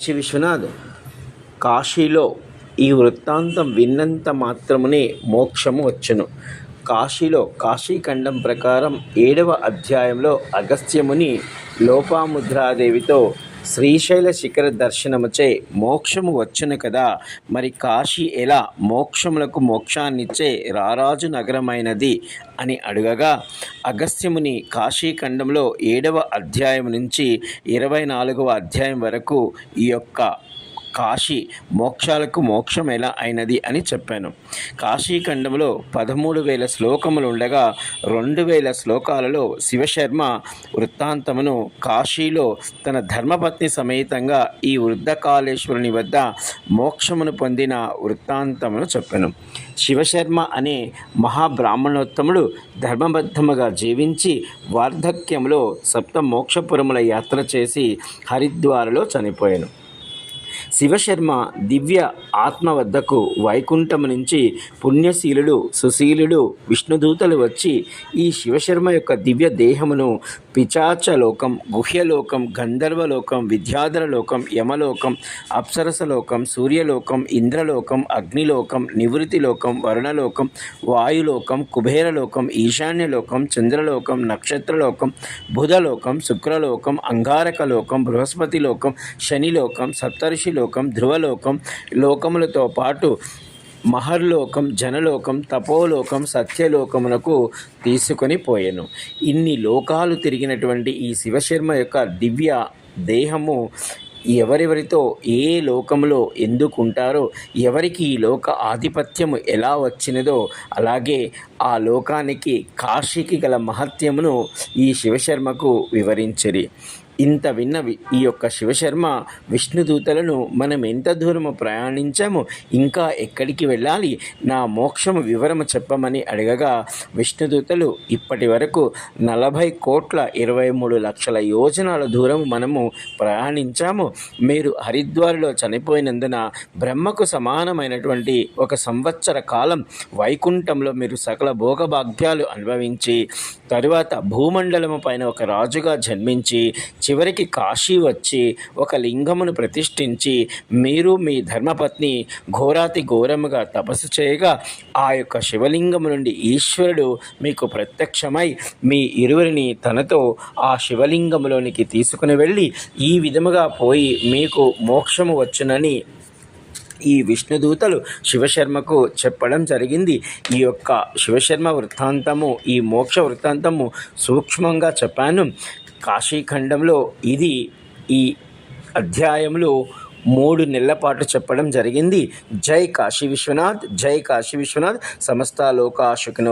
శ్రీ విశ్వనాథ్ కాశీలో ఈ వృత్తాంతం విన్నంత మాత్రమునే మోక్షము వచ్చును. కాశీలో కాశీఖండం ప్రకారం ఏడవ అధ్యాయంలో అగస్త్యముని లోపాముద్రాదేవితో శ్రీశైల శిఖర దర్శనముచే మోక్షము వచ్చును కదా. మరి కాశీ ఎలా మోక్షములకు మోక్షాన్నిచ్చే రారాజు నగరమైనది అని అడగగా అగస్త్యముని కాశీఖండంలో ఏడవ అధ్యాయం నుంచి ఇరవై నాలుగవ అధ్యాయం వరకు ఈ యొక్క కాశీ మోక్షాలకు మోక్షం ఎలా అయినది అని చెప్పాను. కాశీఖండంలో పదమూడు వేల శ్లోకములు ఉండగా రెండు వేల శ్లోకాలలో శివశర్మ వృత్తాంతమును కాశీలో తన ధర్మపత్ని సమేతంగా ఈ వృద్ధకాళేశ్వరుని వద్ద మోక్షమును పొందిన వృత్తాంతమును చెప్పాను. శివశర్మ అనే మహాబ్రాహ్మణోత్తముడు ధర్మబద్ధముగా జీవించి వార్ధక్యంలో సప్త మోక్షపురముల యాత్ర చేసి హరిద్వారలో చనిపోయాను. శివశర్మ దివ్య ఆత్మ వద్దకు వైకుంఠము నుంచి పుణ్యశీలుడు సుశీలుడు విష్ణుదూతలు వచ్చి ఈ శివశర్మ యొక్క దివ్య దేహమును పిచాచలోకం గుహ్యలోకం గంధర్వలోకం విద్యాధరలోకం యమలోకం అప్సరసలోకం సూర్యలోకం ఇంద్రలోకం అగ్నిలోకం నివృత్తిలోకం వరుణలోకం వాయులోకం కుబేరలోకం ఈశాన్యలోకం చంద్రలోకం నక్షత్రలోకం బుధలోకం శుక్రలోకం అంగారకలోకం బృహస్పతిలోకం శనిలోకం సప్తర్షి లోకం ధ్రువలోకం లోకములతో పాటు మహర్లోకం జనలోకం తపోలోకం సత్యలోకమునకు తీసుకొని పోయెను. ఇన్ని లోకాలు తిరిగినటువంటి ఈ శివశర్మ యొక్క దివ్య దేహము ఎవరెవరితో ఏ లోకంలో ఎందుకు ఉంటారో ఎవరికి ఈ లోక ఆధిపత్యము ఎలా వచ్చినదో అలాగే ఆ లోకానికి కాశీకి గల మహత్యమును ఈ శివశర్మకు వివరించిరి. ఇంత విన్నవి. ఈ యొక్క శివశర్మ విష్ణుదూతలను మనం ఎంత దూరము ప్రయాణించామో ఇంకా ఎక్కడికి వెళ్ళాలి? నా మోక్షము వివరము చెప్పమని అడగగా విష్ణుదూతలు ఇప్పటి వరకు నలభై కోట్ల ఇరవై మూడు లక్షల యోజనాల దూరం మనము ప్రయాణించాము. మీరు హరిద్వార్లో చనిపోయినందున బ్రహ్మకు సమానమైనటువంటి ఒక సంవత్సర కాలం వైకుంఠంలో మీరు సకల భోగభాగ్యాలు అనుభవించి తరువాత భూమండలము పైన ఒక రాజుగా జన్మించి చివరికి కాశీ వచ్చి ఒక లింగమును ప్రతిష్ఠించి మీరు మీ ధర్మపత్ని ఘోరాతి ఘోరముగా తపస్సు చేయగా ఆ యొక్క శివలింగము నుండి ఈశ్వరుడు మీకు ప్రత్యక్షమై మీ ఇరువురిని తనతో ఆ శివలింగములోనికి తీసుకుని వెళ్ళి ఈ విధముగా పోయి మీకు మోక్షము వచ్చునని ఈ విష్ణుదూతలు శివశర్మకు చెప్పడం జరిగింది. ఈ యొక్క శివశర్మ వృత్తాంతము ఈ మోక్ష వృత్తాంతము సూక్ష్మంగా చెప్పాను. కాశీఖండంలో ఇది ఈ అధ్యాయంలో మూడు నెలల పాటు చెప్పడం జరిగింది. జై కాశీ విశ్వనాథ్ జై కాశీ విశ్వనాథ్ సమస్త లోకాశుకును